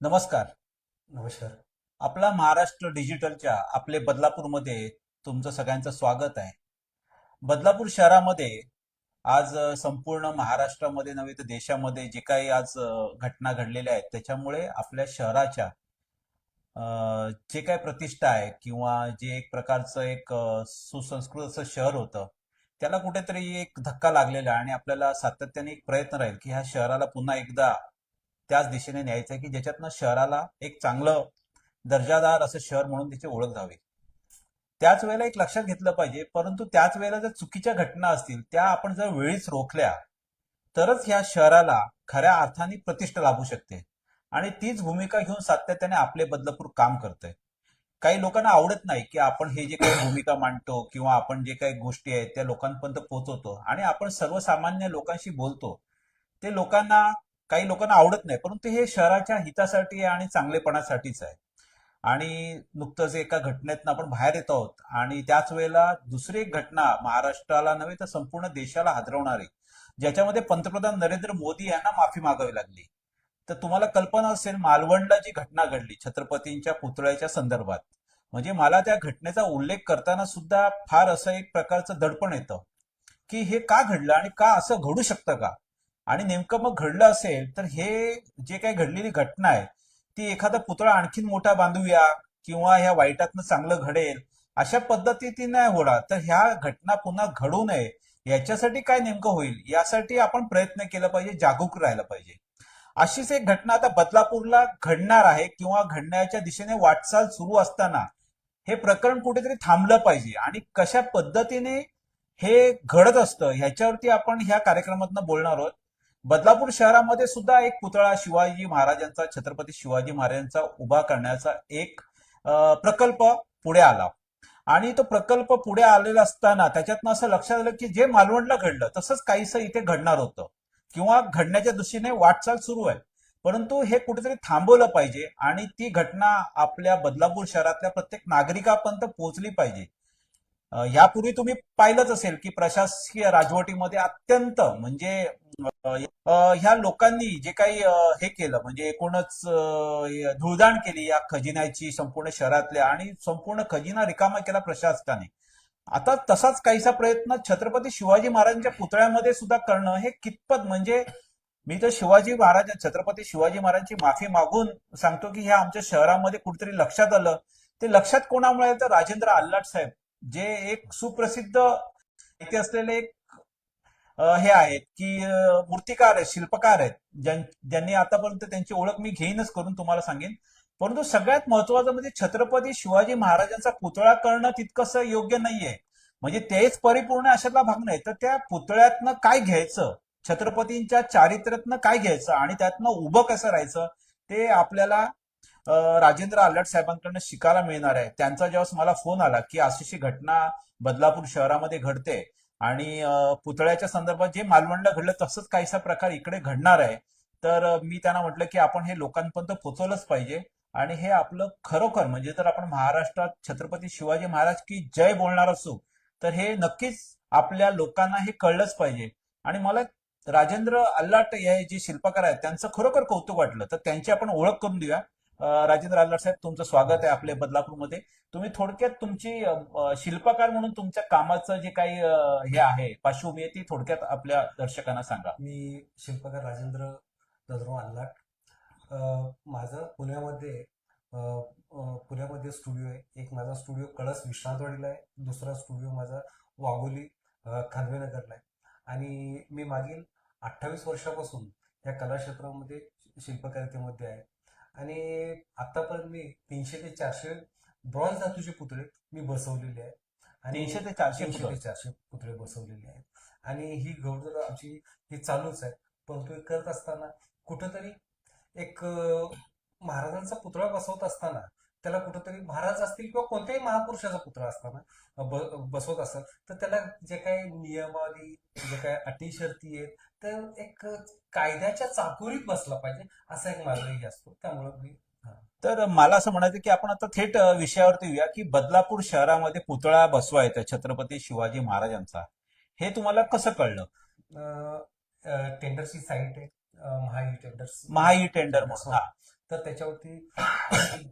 नमस्कार. नमस्कार. आपला महाराष्ट्र डिजिटलच्या आपले बदलापूरमध्ये तुमचं सगळ्यांचं स्वागत आहे. बदलापूर शहरामध्ये आज संपूर्ण महाराष्ट्रामध्ये नव्हे तर देशामध्ये जे काही आज घटना घडलेल्या आहेत त्याच्यामुळे आपल्या शहराच्या जे काही प्रतिष्ठा आहे किंवा जे एक प्रकारचं एक सुसंस्कृत असं शहर होतं त्याला कुठेतरी एक धक्का लागलेला आणि आपल्याला सातत्याने एक प्रयत्न राहील की ह्या शहराला पुन्हा एकदा त्याच दिशेने न्यायचं आहे की ज्याच्यातनं शहराला एक चांगलं दर्जादार असं शहर म्हणून त्याची ओळख झावी त्याच वेळेला एक लक्षात घेतलं पाहिजे परंतु त्याच वेळेला जर चुकीच्या घटना असतील त्या आपण जर वेळीच रोखल्या तरच ह्या शहराला खऱ्या अर्थाने प्रतिष्ठा लाभू शकते. आणि तीच भूमिका घेऊन सातत्याने आपले बदलापूर काम करतंय. काही लोकांना आवडत नाही की आपण हे जे काही भूमिका मांडतो किंवा आपण जे काही गोष्टी आहेत त्या लोकांपर्यंत पोहोचवतो. आणि आपण सर्वसामान्य लोकांशी बोलतो. ते लोकांना काही लोकांना आवडत नाही परंतु हे शहराच्या हितासाठी आहे आणि चांगलेपणासाठीच आहे. आणि नुकतंच एका घटनेतनं आपण बाहेर येत आहोत आणि त्याच वेळेला दुसरी एक घटना महाराष्ट्राला नव्हे तर संपूर्ण देशाला हादरवणारी ज्याच्यामध्ये पंतप्रधान नरेंद्र मोदी यांना माफी मागावी लागली. तर तुम्हाला कल्पना असेल मालवणला जी घटना घडली छत्रपतींच्या पुतळ्याच्या संदर्भात. म्हणजे मला त्या घटनेचा उल्लेख करताना सुद्धा फार असं एक प्रकारचं दडपण येतं. की हे का घडलं आणि का असं घडू शकतं का? आणि नेमकं मग घडलं असेल तर हे जे काही घडलेली घटना आहे ती एखादा पुतळा आणखीन मोठा बांधूया किंवा ह्या वाईटातनं चांगलं घडेल अशा पद्धतीने नाही होणार. तर ह्या घटना पुन्हा घडू नये याच्यासाठी काय नेमकं होईल यासाठी आपण प्रयत्न केला पाहिजे जागरूक राहिला पाहिजे. अशीच एक घटना आता बदलापूरला घडणार आहे किंवा घडण्याच्या दिशेने वाटचाल सुरू असताना हे प्रकरण कुठेतरी थांबलं पाहिजे आणि कशा पद्धतीने हे घडत असतं ह्याच्यावरती आपण ह्या कार्यक्रमातून बोलणार आहोत. बदलापूर शहरामध्ये सुद्धा एक पुतळा शिवाजी महाराजांचा छत्रपती शिवाजी महाराजांचा उभा करण्याचा एक प्रकल्प पुढे आला. आणि तो प्रकल्प पुढे आलेला असताना त्याच्यातनं असं लक्षात आलं की जे मालवणला घडलं तसंच काहीसं इथे घडणार होतं. किंवा घडण्याच्या दृष्टीने वाटचाल सुरू आहे. परंतु हे कुठेतरी थांबवलं पाहिजे आणि ती घटना आपल्या बदलापूर शहरातल्या प्रत्येक नागरिकापर्यंत पोहोचली पाहिजे. यापूर्वी तुम्ही पाहिलंच असेल की प्रशासकीय राजवटीमध्ये अत्यंत म्हणजे ह्या लोकांनी जे काही हे केलं म्हणजे एकूणच धुळदाण केली या खजिन्याची संपूर्ण शहरातल्या आणि संपूर्ण खजिना रिकामा केला प्रशासकाने आता तसाच काहीसा प्रयत्न छत्रपती शिवाजी महाराजांच्या पुतळ्यामध्ये सुद्धा करणं हे कितपत म्हणजे मी तर शिवाजी महाराज छत्रपती शिवाजी महाराजांची माफी मागून सांगतो की हे आमच्या शहरामध्ये कुठेतरी लक्षात आलं. ते लक्षात कोणामुळे तर राजेंद्र आल्लाट साहेब जे एक सुप्रसिद्ध इथे असलेले एक हे आहेत की मूर्तिकार आहेत शिल्पकार आहेत. ज्यां- ज्यांनी आतापर्यंत त्यांची ओळख मी घेईनच करून तुम्हाला सांगेन. परंतु सगळ्यात महत्वाचं म्हणजे छत्रपती शिवाजी महाराजांचा पुतळा करणं तितकंसं योग्य नाहीये. म्हणजे तेच परिपूर्ण अशातला भाग नाही. तर त्या पुतळ्यातनं काय घ्यायचं? छत्रपतींच्या चारित्र्यातनं काय घ्यायचं? आणि त्यातनं उभं कसं राहायचं? ते आपल्याला राजेंद्र आल्हाट साहेबांकडनं शिकायला मिळणार आहे. त्यांचा जेव्हा मला फोन आला की अशीशी घटना बदलापूर शहरामध्ये घडते आणि पुतळ्याच्या संदर्भात जे मालवणला घडलं तसंच काहीसा प्रकार इकडे घडणार आहे. तर मी त्यांना म्हटलं की आपण हे लोकांपर्यंत पोचवलंच पाहिजे. आणि हे आपलं खरोखर म्हणजे जर आपण महाराष्ट्रात छत्रपती शिवाजी महाराज की जय बोलणार असू तर हे नक्कीच आपल्या लोकांना हे कळलंच पाहिजे. आणि मला राजेंद्र अल्लाट हे जे शिल्पकार आहेत त्यांचं खरोखर कौतुक वाटलं. तर त्यांची आपण ओळख करून देऊया. राजेंद्र अल्लाट साहेब तुमचं स्वागत आहे आपल्या बदलापूरमध्ये. तुम्ही थोडक्यात तुमची शिल्पकार म्हणून तुमच्या कामाचं जे काही हे आहे पार्श्वभूमी आहे ती थोडक्यात आपल्या दर्शकांना सांगा. मी शिल्पकार राजेंद्र ददरो आल्लाट माझं पुण्यामध्ये पुण्यामध्ये स्टुडिओ आहे. एक माझा स्टुडिओ कळस विश्रांतवाडीला आहे. दुसरा स्टुडिओ माझा वाघोली खानवेनगरला आहे. आणि मी मागील अठ्ठावीस वर्षापासून या कलाक्षेत्रामध्ये शिल्पकारितेमध्ये आहे. आणि आतापर्यंत मी तीनशे ते चारशे ब्रॉन्झ धातूचे पुतळे मी बसवलेले आहेत. आणि तीनशे ते चारशे. ते चारशे पुतळे बसवलेले आहेत. आणि ही गौरव आमची ही चालूच आहे. परंतु हे करत असताना कुठंतरी एक महाराजांचा पुतळा बसवत असताना त्याला कुठंतरी महाराज असतील किंवा कोणत्याही महापुरुषाचा पुतळा असताना बसवत असतात तर त्याला जे काही नियमावली जे काही अटी शर्ती आहेत तर एक कायद्याच्या चाकोरीत बसला पाहिजे असा एक माझाही असतो. त्यामुळे मी तर मला असं म्हणायचं की आपण आता थेट विषयावरती येऊया की बदलापूर शहरामध्ये पुतळा बसवायचा छत्रपती शिवाजी महाराजांचा. हे तुम्हाला कसं कळलं? टेंडरची साईट आहे महाई टेंडर्स. महाई टेंडर तर त्याच्यावरती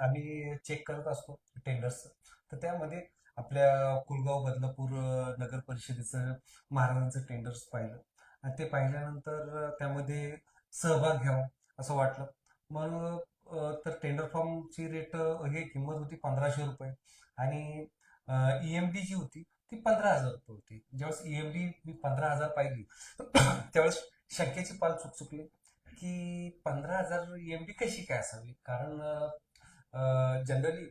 आम्ही चेक करत असतो टेंडर्स. तर त्यामध्ये आपल्या कुलगाव बदलापूर नगर परिषदेचं महाराजांचं टेंडर्स पाहिलं. आणि ते पाहिल्यानंतर त्यामध्ये सहभाग घ्यावा असं वाटलं. मग तर टेंडर फॉर्मची रेट हे किंमत होती पंधराशे रुपये. आणि ईएमडी जी होती ती पंधरा हजार रुपये होती. ज्यावेळेस ईएमडी मी पंधरा हजार पाहिली त्यावेळेस शंकेची पाल चुक चुकली की पंधरा हजार ईएमडी कशी काय असावी? कारण जनरली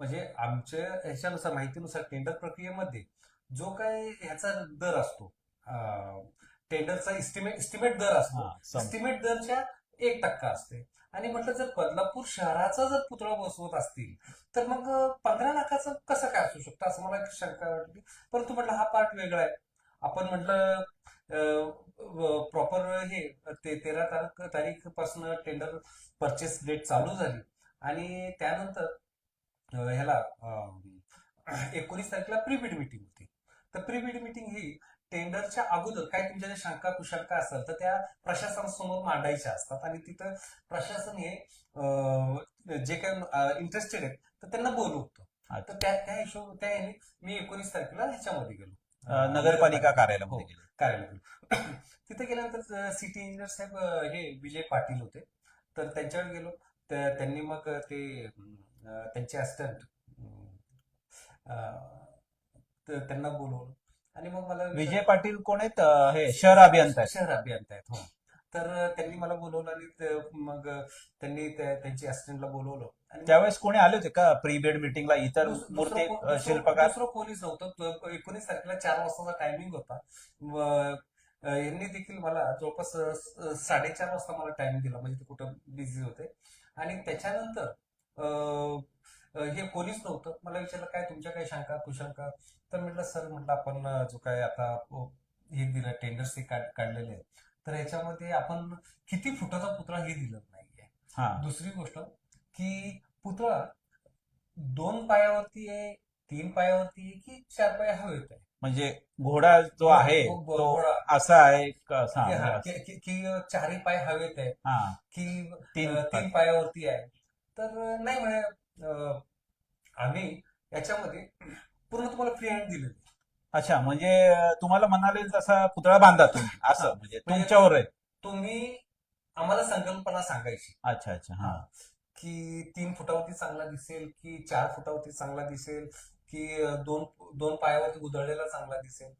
म्हणजे आमच्या ह्याच्यानुसार माहितीनुसार टेंडर प्रक्रियेमध्ये जो काय ह्याचा दर असतो टेंडरचा इस्टिमेट इस्टिमेट दर असतो. एस्टिमेट दरच्या एक टक्का असते. आणि म्हटलं जर बदलापूर शहराचा जर पुतळा बसवत असतील तर मग पंधरा लाखाचं कसं काय असू शकतं? असं मला एक शंका वाटली. परंतु म्हटलं हा पार्ट वेगळा आहे. आपण म्हटलं प्रॉपर हे ते तेरा तारीख तारीखपासून टेंडर परचेस डेट चालू झाली. आणि त्यानंतर ह्याला एकोणीस तारखेला प्रीबिड मिटिंग होती. तर प्रीबिड मिटिंग ही टेंडरच्या अगोदर काय तुमच्या ज्या शंका कुशंका असतात तर त्या प्रशासनासमोर मांडायच्या असतात. आणि तिथं प्रशासन हे जे काही इंटरेस्टेड आहेत तर त्यांना बोलवतं. तर त्या त्या हिशोब त्या मी एकोणीस तारखेला ह्याच्यामध्ये गेलो. नगरपालिका कार्यालयामध्ये हो. गेले. कार्यालयात तिथे गेल्यानंतर सिटी इंजिनियर साहेब हे विजय पाटील होते. तर त्यांच्याकडे गेलो. तर त्यांनी मग ते त्यांचे असिस्टंट त्यांना बोलवलं. आणि मग मला विजय पाटील कोण आहेत? हे शहर अभियंता आहेत. शहर अभियंता आहेत हो. तर त्यांनी मला बोलवलं आणि मग त्यांनी त्या- त्यांची असिस्टंटला बोलवलं. आणि त्यावेळेस कोणी आले होते का? प्री बेड मिटिंगला इतर मूर्ती शिल्पकार? दुसरं कोणीच नव्हतं. एकोणीस तारखेला चार वाजताचा टायमिंग होता. यांनी देखील मला जवळपास साडेचार वाजता मला टाइम दिला. म्हणजे ते कुठं बिझी होते. आणि त्याच्यानंतर हे कोणीच नव्हतं. मला विचारलं काय तुमच्या काही शंका कुशंका? तर म्हटलं सर म्हटलं आपण जो काय आता हे दिलं टेंडर्स हे काढ- काढलेले आहेत. तर याच्यामध्ये आपण किती फुटाचा पुतळा हे दिलं नाहीये. हा. दुसरी गोष्ट की पुतळा दोन पायावरती आहे तीन पायावरती आहे की चार पाया हवेत आहे? म्हणजे घोडा जो आहे हो, घो- तो घोडा. असा आहे का- हा, हा, हा, चारही पाय हवेत आहे हा. की तीन पायावरती आहे. तर नाही म्हणे अं, आम्ही याच्यामध्ये पूर्ण तुम्हाला फ्री हँड दिलेली अच्छा म्हणजे तुम्हाला म्हणाले जसा पुतळा बांधा तुम्ही असं म्हणजे तुमच्यावर आहे. तुम्ही आम्हाला संकल्पना सांगायची. अच्छा अच्छा हा. की तीन फुटावरती चांगला दिसेल की चार फुटावरती चांगला दिसेल की अं, दोन दोन पायावरती उधळलेला चांगला दिसेल.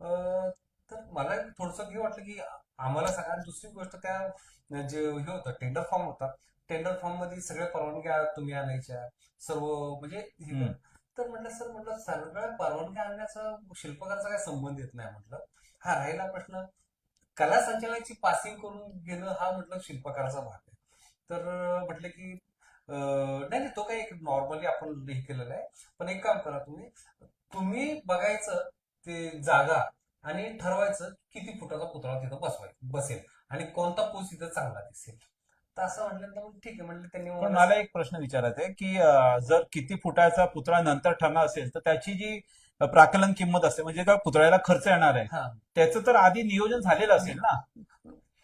अं, तर मला थोडस हे वाटलं की आम्हाला सांगा. आणि दुसरी गोष्ट त्या जे हे होतं टेंडर फॉर्म होता टेंडर फॉर्ममध्ये सगळ्या परवानग्या तुम्ही आणायच्या सर्व म्हणजे हे. तर म्हटलं सर म्हटलं सगळ्या परवानग्या आणण्याचा शिल्पकाराचा काय संबंध येत नाही म्हटलं. हा राहिला प्रश्न. कला संचालनाची पासिंग करून घेणं हा म्हटलं शिल्पकाराचा भाग आहे. तर म्हटलं की नाही नाही तो काही एक नॉर्मली आपण हे केलेलं आहे. पण एक काम करा तुम्ही. तुम्ही बघायचं ते जागा आणि ठरवायचं किती फुटाचा पुतळा तिथं बसवाय बसेल. आणि कोणता पोच तिथं चांगला दिसेल. तर असं म्हटलं तर मग ठीक आहे म्हटलं त्यांनी पण मला- मला एक प्रश्न विचारायचा आहे की अं, जर किती फुटाचा पुतळा नंतर ठरणार असेल तर त्याची जी अं, प्राकलन किंमत असते म्हणजे त्या पुतळ्याला खर्च येणार आहे हा. त्याचं तर आधी नियोजन झालेलं असेल ना?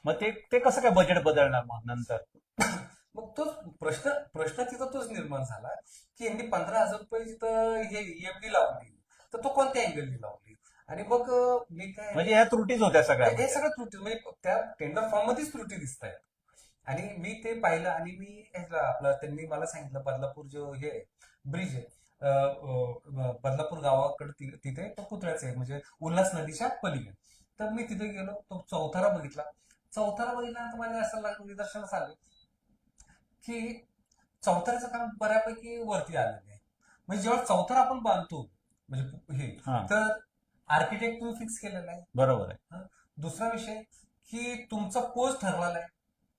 मग ते ते कसं काय बजेट बदलणार मग नंतर? मग तोच प्रश्न प्रश्न तिथं तोच निर्माण झाला की यांनी पंधरा हजार रुपये तिथं हे ईएमडी लावली तर तो कोणत्या अँगलनी लावली? आणि मग अं, मी काय म्हणजे ह्या त्रुटीच होत्या सगळ्या हे सगळं त्रुटी म्हणजे त्या टेंडर फॉर्म मध्येच त्रुटी दिसत आहेत आणि मी ते पाहिलं आणि मी ह्याला आपलं त्यांनी मला सांगितलं बदलापूर जो हे ब्रिज आहे बदलापूर गावाकडे तिथे तो पुतळ्याचा आहे म्हणजे उल्हास नदीच्या पलीकडे. तर मी तिथे गेलो तो चौथारा बघितला. चौथारा बघितल्यानंतर मला असं लागलं निदर्शनास आलं की चौथाऱ्याचं काम बऱ्यापैकी वरती आलेलं आहे. म्हणजे जेव्हा चौथारा आपण बांधतो म्हणजे हे हा. तर आर्किटेक्ट तुम्ही फिक्स केलेला आहे. बरोबर आहे. दुसरा विषय की तुमचा पोज ठरलेला आहे.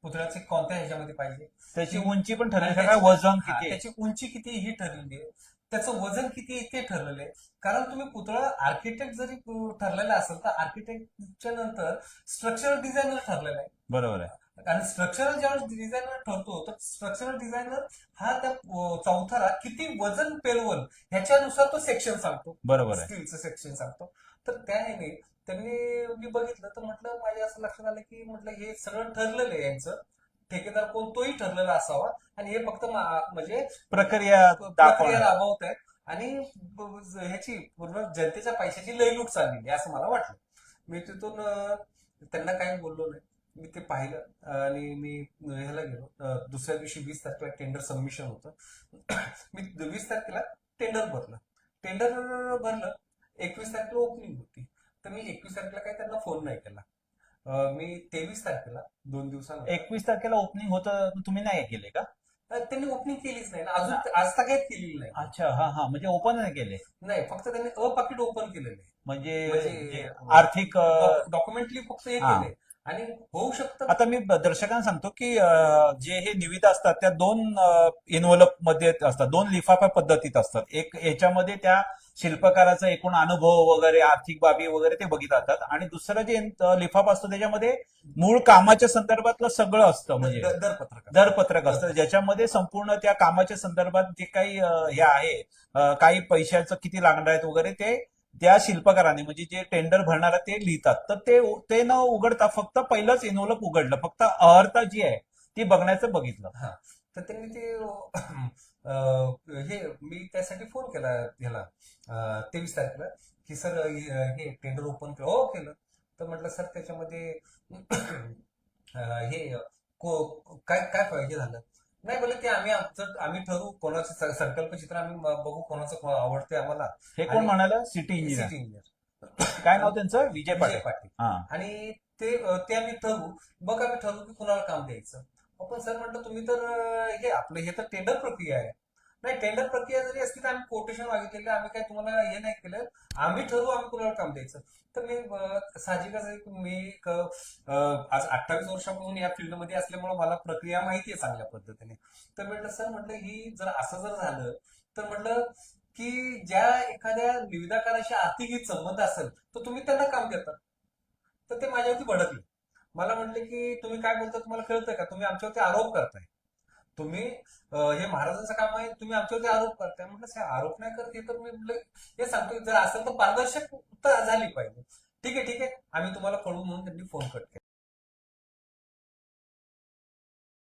पुतळ्याचे कोणत्या ह्याच्यामध्ये पाहिजे? त्याची उंची पण ठरली काय वजन किती आहे? त्याची उंची किती ही ठरलेली आहे. त्याचं वजन किती आहे ते ठरलेलं आहे. कारण तुम्ही पुतळा आर्किटेक्ट जरी ठरलेला असेल तर आर्किटेक्टच्या नंतर स्ट्रक्चरल डिझायनर ठरलेला आहे. बरोबर आहे. आणि स्ट्रक्चरल ज्यावेळेस डिझायनर ठरतो तर स्ट्रक्चरल डिझायनर हा त्या चौथारा किती वजन पेलवल ह्याच्यानुसार तो सेक्शन सांगतो. बरोबर आहे. स्टीलचं सेक्शन सांगतो. तर त्या ह्याने त्यांनी मी बघितलं तर म्हटलं माझ्या असं लक्षात आलं की म्हटलं हे सगळं ठरलेलं आहे यांचं. ठेकेदार कोण तोही ठरलेला असावा. आणि हे फक्त म्हणजे प्रक्रिया प्रक्रिया राबवत आहेत. आणि ह्याची पूर्ण जनतेच्या पैशाची लयलूट चाललेली आहे असं मला वाटलं. मी तिथून त्यांना काही बोललो नाही. मी ते पाहिलं. आणि मी ह्याला गेलो. दुसऱ्या दिवशी वीस तारखेला टेंडर सबमिशन होतं. मी वीस तारखेला टेंडर भरलं. टेंडर भरलं. एकवीस तारखेला ओपनिंग होती. तर मी एकवीस तारखेला काही त्यांना फोन नाही केला. अं, मी तेवीस तारखेला दोन दिवसानंतर. एकवीस तारखेला ओपनिंग होतं तुम्ही नाही केले का? अं, त्यांनी ओपनिंग केलीच नाही ना. अजून आज तक केलेली नाही. अच्छा हा हा. म्हणजे ओपन नाही केले? नाही फक्त त्यांनी अ पाकिट ओपन केलेले. म्हणजे म्हणजे- जे आर्थिक अ, डॉक्युमेंटली फक्त हे हा. केले. आणि होऊ शकतं. आता मी दर्शकांना सांगतो की जे हे निविदा असतात त्या दोन इन्व्हलपमध्ये असतात. दोन लिफाफा पद्धतीत असतात. एक याच्यामध्ये त्या शिल्पकाराचा एकूण अनुभव वगैरे आर्थिक बाबी वगैरे ते बघित जातात. आणि दुसरं जे लिफाफा असतो त्याच्यामध्ये मूळ कामाच्या संदर्भातलं सगळं असतं म्हणजे दर- दरपत्रक दरपत्रक असतं. ज्याच्यामध्ये संपूर्ण त्या कामाच्या संदर्भात जे काही हे आहे काही पैशाचं किती लागणार आहेत वगैरे ते त्या शिल्पकाराने म्हणजे जे टेंडर भरणारा ते लिहितात. तर ते ते न उघडता फक्त पहिलंच इनोलप उघडलं. फक्त अहर्ता जी आहे ती बघण्याचं बघितलं. तर त्यांनी ते हे मी त्यासाठी फोन केला ह्याला तेवीस तारखेला की सर हे टेंडर ओपन केलं हो केलं. तर म्हटलं सर त्याच्यामध्ये हे काय काय पाहिजे झालं? नाही बोले की आम्ही आमचं आम्ही ठरवू कोणाचं स- संकल्पचित्र आम्ही बघू कोणाचं आवडते आम्हाला. हे कोण म्हणाल? सिटी इंजिनियर सिटी इंजिनियर काय नाव त्यांचं? विजय पाटील. पाटील. हा. आणि ते ते आम्ही ठरवू. बघ आम्ही ठरवू की कुणाला काम द्यायचं. आपण सर म्हटलं तुम्ही तर हे आपलं हे तर टेंडर प्रक्रिया आहे. नाही टेंडर प्रक्रिया जरी असली तर आम्ही कोटेशन मागितलेलं आम्ही काय तुम्हाला हे नाही केलं. आम्ही ठरवू आम्ही कुणाला काम द्यायचं. तर मी साहजिकच आहे की मी एक, आज अठ्ठावीस वर्षापासून या फील्डमध्ये असल्यामुळे मला प्रक्रिया माहिती आहे चांगल्या पद्धतीने. तर म्हटलं सर म्हटलं ही जर असं जर झालं तर म्हटलं की ज्या एखाद्या निविदाकाराशी आर्थिक संबंध असेल तर तुम्ही त्यांना काम देता तर ते माझ्यावरती भडकले. मला म्हटले की तुम्ही काय बोलता तुम्हाला कळतंय का? तुम्ही आमच्यावरती आरोप करताय. तुम्ही हे महाराजांचं काम आहे तुम्ही आमच्यावरती आरोप करताय. म्हटलं आरोप नाही करत हे तर मी म्हटलं हे सांगतो जर असेल तर पारदर्शक झाली पाहिजे. ठीक आहे ठीक आहे. आम्ही तुम्हाला कळू म्हणून त्यांनी फोन कट केला.